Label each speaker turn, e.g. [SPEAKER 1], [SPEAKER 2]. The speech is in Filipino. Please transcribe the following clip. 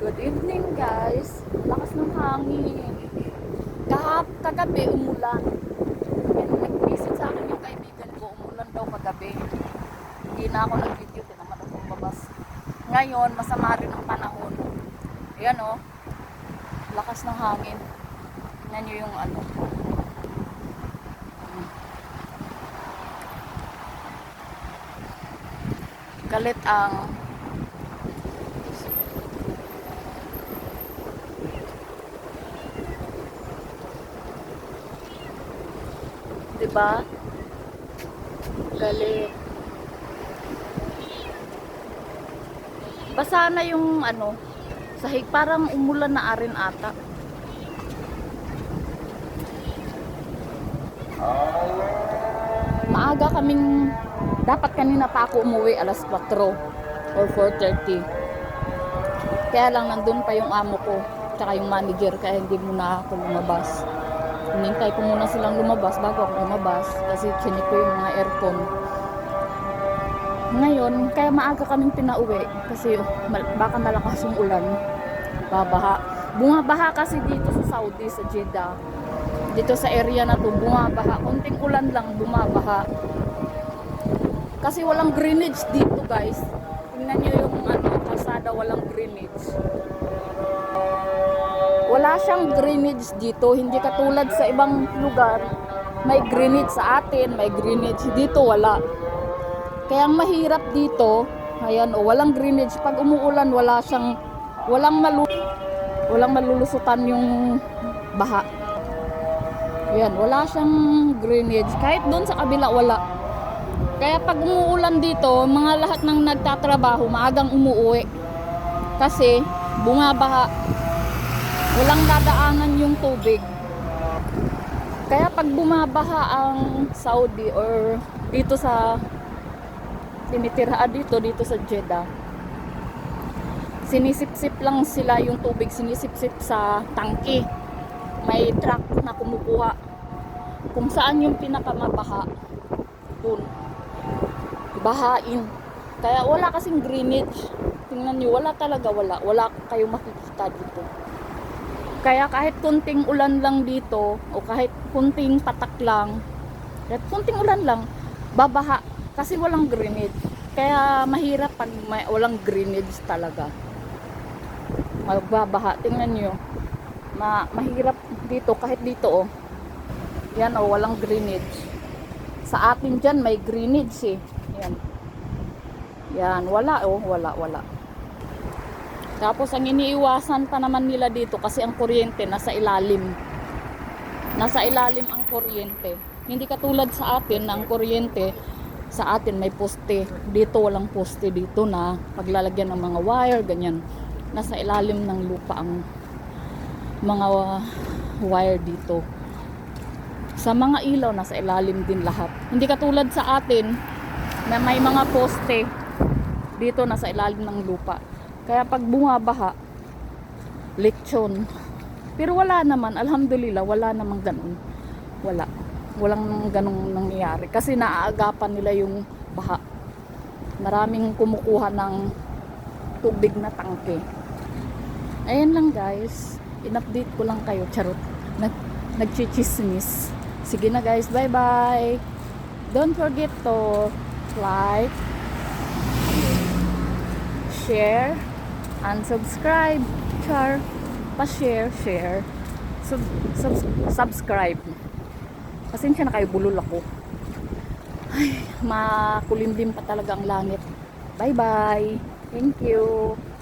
[SPEAKER 1] Good evening guys. Lakas ng hangin. Kahap, kagabi umulan. Yan, nag-visit sa akin yung kaibigan ko. Umulan daw kagabi. Hindi na ako nag-video. Tinaman ako lumabas. Ngayon, masama rin ang panahon. Ayan o. Lakas ng hangin. Tingnan nyo yung ano. Galit ang Diba? Galit. Basa na yung ano, sahig parang umulan na arin ata. Maaga kaming dapat kanina pa ako umuwi alas 4 or 4.30. Kaya lang nandun pa yung amo ko tsaka yung manager kaya hindi muna ako lumabas. Hinintay ko muna silang lumabas bago ako lumabas kasi chinik ko yung mga aircon. Ngayon, kaya maaga kaming pinauwi kasi oh, baka malakas yung ulan. Babaha. Bumabaha kasi dito sa Saudi, sa Jeddah. Dito sa area na to, bumabaha. Konting ulan lang, bumabaha. Kasi walang greenage dito guys. Tingnan nyo yung ano, kalsada, walang greenage. Wala siyang greenage dito. Hindi katulad sa ibang lugar. May greenage sa atin, may greenage. Dito wala. Kaya ang mahirap dito, ayan o, walang greenage. Pag umuulan, wala siyang, walang malu walang malulusutan yung baha. Yan, wala siyang greenage. Kahit doon sa kabila, wala. Kaya pag umuulan dito, mga lahat ng nagtatrabaho, maagang umuwi. Kasi, bumabaha. Walang dadaanan yung tubig. Kaya pag bumabaha ang Saudi or dito sa tinitirhaan dito, dito sa Jeddah, sinisip-sip lang sila yung tubig, sinisip-sip sa tangke. May truck na kumukuha. Kung saan yung pinakamabaha, dun. Bahain. Kaya wala kasing greenage. Tingnan nyo, wala talaga, wala. Wala kayong makikita dito. Kaya kahit kunting ulan lang dito, o kahit kunting patak lang, kahit kunting ulan lang, babaha. Kasi walang greenage. Kaya mahirap pag may, walang greenage talaga. Magbabaha. Tingnan nyo. Ma mahirap dito, kahit dito oh. Yan oh, walang greenage. Sa atin dyan, may greenage eh. Yan. Yan, wala oh, wala, wala. Tapos ang iniiwasan pa naman nila dito kasi ang kuryente nasa ilalim. Nasa ilalim ang kuryente. Hindi katulad sa atin na ang kuryente sa atin may poste. Dito walang poste dito na paglalagyan ng mga wire, ganyan. Nasa ilalim ng lupa ang mga wire dito. Sa mga ilaw, nasa ilalim din lahat. Hindi katulad sa atin na may mga poste dito nasa ilalim ng lupa. Kaya pag bumabaha, lechon. Pero wala naman, alhamdulillah, wala namang ganun. Wala. Walang ganung nangyayari. Kasi naaagapan nila yung baha. Maraming kumukuha ng tubig na tangke. Ayan lang guys. In-update ko lang kayo. Charot. Nag nagchichismis. Sige na guys. Bye bye. Don't forget to like, share, and subscribe. Char. Pa-share, share. Sub, sub, subscribe. Pasensya na kayo, bulol ako. Ay, makulimlim pa talaga ang langit. Bye-bye. Thank you.